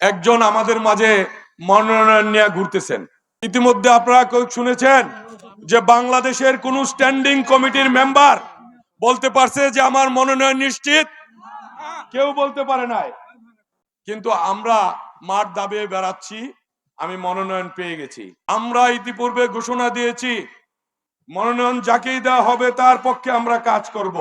একজন আমাদের মাঝে মনোনয়ন নিয়ে ঘুরতেছেন। ইতিমধ্যে আপনারা শুনেছেন যে বাংলাদেশের কোন স্ট্যান্ডিং কমিটির মেম্বার বলতে পারছে যে আমার মনোনয়ন নিশ্চিত? কেউ বলতে পারে নাই। কিন্তু আমরা মাঠ দাবিয়ে বেড়াচ্ছি, আমি মনোনয়ন পেয়ে গেছি। আমরা ইতিপূর্বে ঘোষণা দিয়েছি, মনোনয়ন যাকেই দেওয়া হবে তার পক্ষে আমরা কাজ করব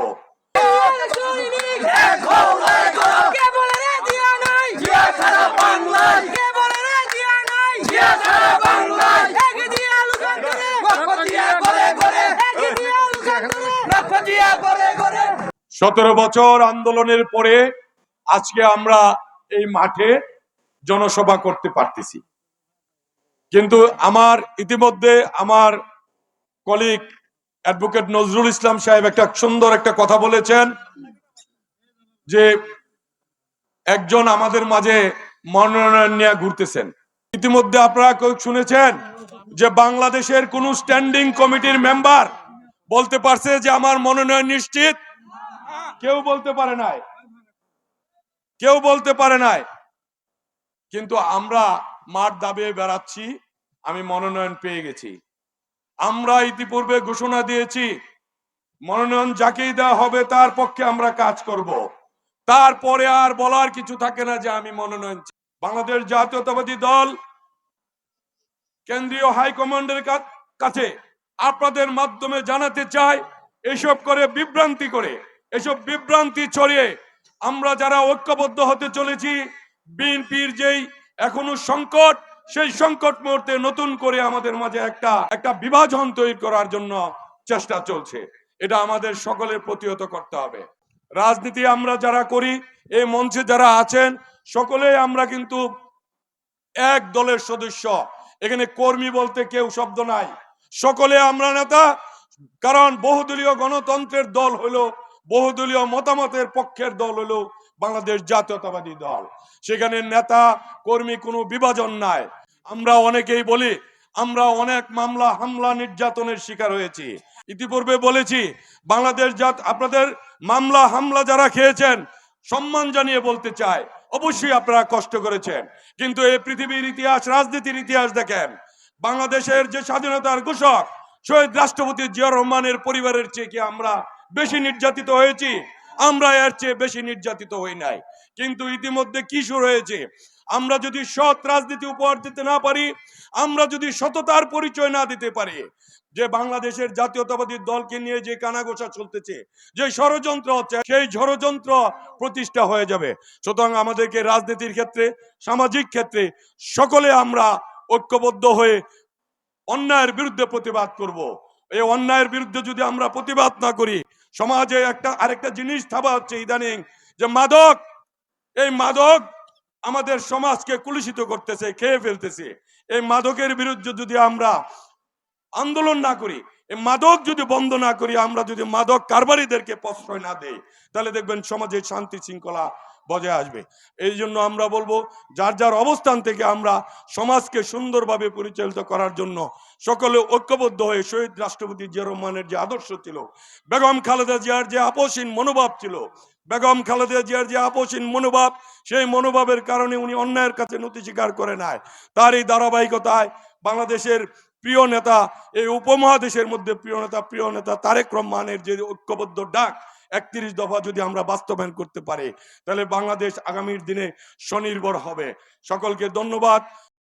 কে বলে রে দিয়া নাই জিয়া সারা বাংলায় কে বলে রে দিয়া নাই জিয়া সারা বাংলায় এক দিয়া আলোচনা করে লক্ষ দিয়া করে করে এক দিয়া আলোচনা করে লক্ষ দিয়া করে করে সতেরো বছর আন্দোলনের পরে আজকে আমরা এই মাঠে জনসভা করতে পারতেছি। কিন্তু আমার ইতিমধ্যে আমার কলিগ অ্যাডভোকেট নজরুল ইসলাম সাহেব একটা সুন্দর একটা কথা বলেছেন যে একজন আমাদের মাঝে মনোনয়ন নিয়ে ঘুরতেছেন। ইতিমধ্যে আপনারা কেউ শুনেছেন যে বাংলাদেশের কোন স্ট্যান্ডিং কমিটির মেম্বার বলতে পারছে যে আমার মনোনয়ন নিশ্চিত? কেউ বলতে পারে নাই। কেউ বলতে পারে নাই। কিন্তু আমরা মাঠ দাবিয়ে বেড়াচ্ছি, আমি মনোনয়ন পেয়ে গেছি। আমরা ইতিপূর্বে ঘোষণা দিয়েছি, মনোনয়ন যাকেই দেওয়া হবে তার পক্ষে আমরা কাজ করব। তারপরে আর বলার কিছু থাকে না যে আমি মনোনয়ন বাংলাদেশ জাতীয়তাবাদী দল কেন্দ্রীয় হাইকমান্ডের কাছে আপনাদের মাধ্যমে জানাতে চাই, এসব করে বিভ্রান্তি করে, এসব বিভ্রান্তি ছড়িয়ে আমরা যারা ঐক্যবদ্ধ হতে চলেছি, বিএনপির যেই এখনও সংকট, সেই সংকট মুহূর্তে নতুন করে আমাদের মাঝে একটা একটা বিভাজন তৈরি করার জন্য চেষ্টা চলছে। এটা আমাদের সকলের প্রতিহত করতে হবে। রাজনীতি আমরা যারা করি, এই মঞ্চে যারা আছেন, সকলেই আমরা কিন্তু এক দলের সদস্য। এখানে কর্মী বলতে কেউ শব্দ নাই। সকলে আমরা নেতা, কারণ বহুদলীয় গণতন্ত্রের দল হলো, বহুদলীয় মতামতের পক্ষের দল হলো বাংলাদেশ জাতীয়তাবাদী দল। সেখানে নেতা, কর্মী কোনো বিভাজন নাই। আমরা অনেকেই বলি, আমরা অনেক মামলা, হামলা নির্যাতনের শিকার হয়েছি। ইতিপূর্বে বলেছি, বাংলাদেশ জাত, আপনাদের মামলা, হামলা যারা খেয়েছেন, সম্মান জানিয়ে বলতে চাই। অবশ্যই আপনারা কষ্ট করেছেন। কিন্তু এই পৃথিবীর ইতিহাস, রাজনীতির ইতিহাস দেখেন বাংলাদেশের যে স্বাধীনতার ঘোষক শহীদ রাষ্ট্রপতি জিয়া রহমানের পরিবারের চেয়ে কি আমরা বেশি নির্যাতিত হয়েছি? আমরা এর চেয়ে বেশি নির্যাতিত হই নাই। কিন্তু ইতিমধ্যে কি শুরু হয়েছে? আমরা যদি সৎ রাজনীতি উপহার দিতে না পারি, আমরা যদি সততার পরিচয় না দিতে পারি, যে বাংলাদেশের জাতীয়তাবাদী দলকে নিয়ে যে কানাগোসা চলতেছে, যে ষড়যন্ত্র হচ্ছে, সেই ষড়যন্ত্র প্রতিষ্ঠা হয়ে যাবে। সুতরাং আমাদেরকে রাজনীতির ক্ষেত্রে, সামাজিক ক্ষেত্রে সকলে আমরা ঐক্যবদ্ধ হয়ে অন্যায়ের বিরুদ্ধে প্রতিবাদ করব। এই অন্যায়ের বিরুদ্ধে যদি আমরা প্রতিবাদ না করি, সমাজে একটা, আরেকটা জিনিস থাবা হচ্ছে ইদানিং, যে মাদক, এই মাদক আমাদের সমাজকে কুলুষিত করতেছে, খেয়ে ফেলতেছে এই মাদকের বিরুদ্ধে যদি আমরা আন্দোলন না করি মাদক যদি বন্ধ না করি, আমরা যদি মাদক কারবারিদেরকে প্রশ্রয় না দেই, তাহলে দেখবেন সমাজে শান্তি শৃঙ্খলা বজায় আসবে। এই জন্য আমরা বলব, যার যার অবস্থান থেকে আমরা সমাজকে সুন্দরভাবে পরিচালিত করার জন্য সকলে ঐক্যবদ্ধ হয়ে শহীদ রাষ্ট্রপতি জিয়া রহমানের যে আদর্শ ছিল, বেগম খালেদা জিয়ার যে আপোষহীন মনোভাব ছিল, বেগম খালেদা জিয়ার যে আপোষহীন মনোভাব, সেই মনোভাবের কারণে উনি অন্যায়ের কাছে নতি স্বীকার করে নেয়। তার এই ধারাবাহিকতায় বাংলাদেশের প্রিয় নেতা, এই উপমহাদেশের মধ্যে প্রিয় নেতা প্রিয় নেতা তারেক রহমানের যে ঐক্যবদ্ধ ডাক, একত্রিশ দফা যদি আমরা বাস্তবায়ন করতে পারি, তাহলে বাংলাদেশ আগামীর দিনে স্বনির্ভর হবে। সকলকে ধন্যবাদ।